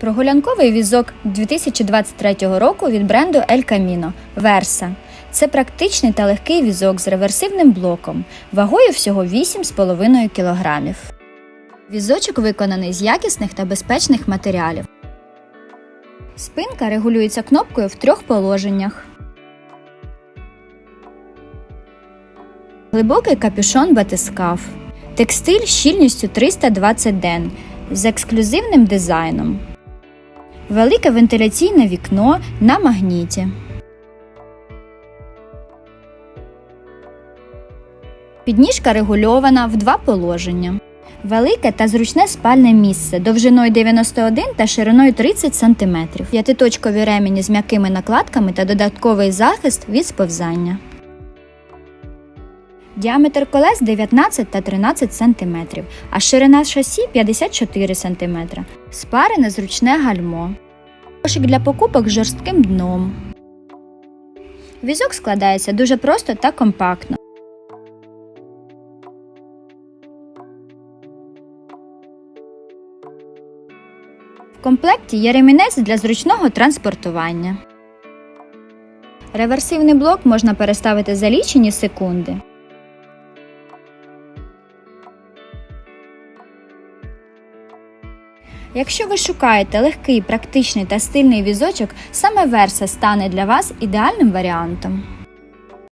Прогулянковий візок 2023 року від бренду El Camino Versa. Це практичний та легкий візок з реверсивним блоком, вагою всього 8,5 кг. Візочок виконаний з якісних та безпечних матеріалів. Спинка регулюється кнопкою в трьох положеннях. Глибокий капюшон батискаф. Текстиль щільністю 320 ден з ексклюзивним дизайном. Велике вентиляційне вікно на магніті. Підніжка регульована в два положення. Велике та зручне спальне місце довжиною 91 та шириною 30 см. П'ятиточкові ремені з м'якими накладками та додатковий захист від сповзання. Діаметр колес 19 та 13 см, а ширина шасі 54 см. Спарене зручне гальмо. Кошик для покупок з жорстким дном. Візок складається дуже просто та компактно. В комплекті є ремінець для зручного транспортування. Реверсивний блок можна переставити за лічені секунди. Якщо ви шукаєте легкий, практичний та стильний візочок, саме Верса стане для вас ідеальним варіантом.